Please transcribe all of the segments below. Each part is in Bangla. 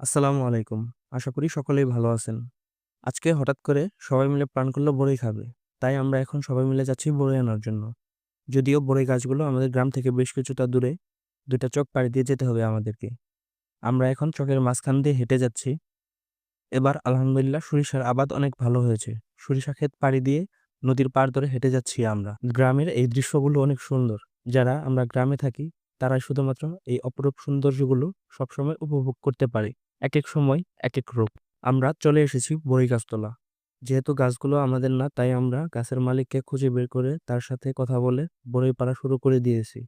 আসসালামু আলাইকুম। আশা করি সকলেই ভালো আছেন। আজকে হঠাৎ করে সবাই মিলে প্ল্যান করল বড়ই খাবে। তাই আমরা এখন সবাই মিলে যাচ্ছি বড়ই আনার জন্য। যদিও বড়ই গাছগুলো আমাদের গ্রাম থেকে বেশ কিছুটা দূরে দুটা চক পাড়ি দিয়ে যেতে হবে আমাদেরকে। আমরা এখন চকের মাঝখান দিয়ে হেঁটে যাচ্ছি। এবার আলহামদুলিল্লাহ সরিষার আবাদ অনেক ভালো হয়েছে। সরিষা ক্ষেত পাড়ি দিয়ে নদীর পাড় ধরে হেঁটে যাচ্ছি আমরা। গ্রামের এই দৃশ্যগুলো অনেক সুন্দর। যারা আমরা গ্রামে থাকি, তারাই শুধুমাত্র এই অপরূপ সৌন্দর্যগুলো সবসময় উপভোগ করতে পারে। এক এক সময় এক এক রূপ। আমরা চলে এসেছি বড়ই গাছতলা। যেহেতু গাছগুলো আমাদের না, তাই আমরা গাছের মালিককে খুঁজে বের করে তার সাথে কথা বলে বড়ই পাড়া শুরু করে দিয়েছি।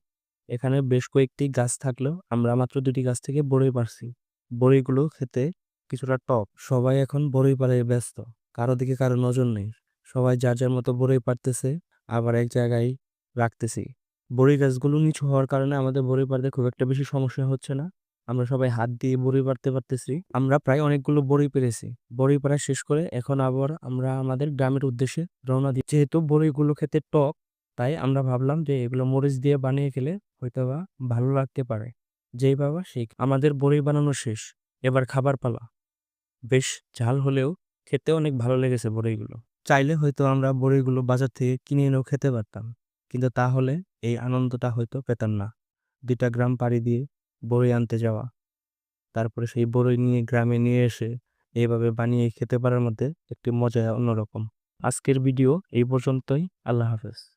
এখানে বেশ কয়েকটি গাছ থাকলেও আমরা মাত্র দুটি গাছ থেকে বড়ই পারছি বড়িগুলো খেতে কিছুটা টক। সবাই এখন বড়ই পাড়ায় ব্যস্ত। কারও দিকে কারও নজর নেই। সবাই যার যার মতো বড়ই পারতেছে আবার এক জায়গায় রাখতেছি। বড়ি গাছগুলো নিচু হওয়ার কারণে আমাদের বড়ি পাড়তে খুব একটা বেশি সমস্যা হচ্ছে না। আমরা সবাই হাত দিয়ে বড়ি পারতে পারতেছি। আমরা প্রায় অনেকগুলো বড়ি পেরেছি। বড়ি পাড়া শেষ করে এখন আবার আমরা আমাদের গ্রামের উদ্দেশ্যে রওনা দিই যেহেতু বড়িগুলো খেতে টক, তাই আমরা ভাবলাম যে এগুলো মরিচ দিয়ে বানিয়ে খেলে হয়তো বা ভালো লাগতে পারে। যেই বাবা, সেই আমাদের বড়ি বানানো শেষ। এবার খাবার পালা। বেশ, ঝাল হলেও খেতে অনেক ভালো লেগেছে বড়িগুলো। চাইলে হয়তো আমরা বড়িগুলো বাজার থেকে কিনে এনেও খেতে পারতাম। কিন্তু তাহলে এই আনন্দটা হয়তো পেতাম না। দুইটা গ্রাম পাড়ি দিয়ে বড়ই আনতে যাওয়া। তারপরে সেই বড়ই নিয়ে গ্রামে নিয়ে এসে এইভাবে বানিয়ে খেতে পারার মধ্যে একটি মজা অন্যরকম। আজকের ভিডিও এই পর্যন্তই। আল্লাহ হাফেজ।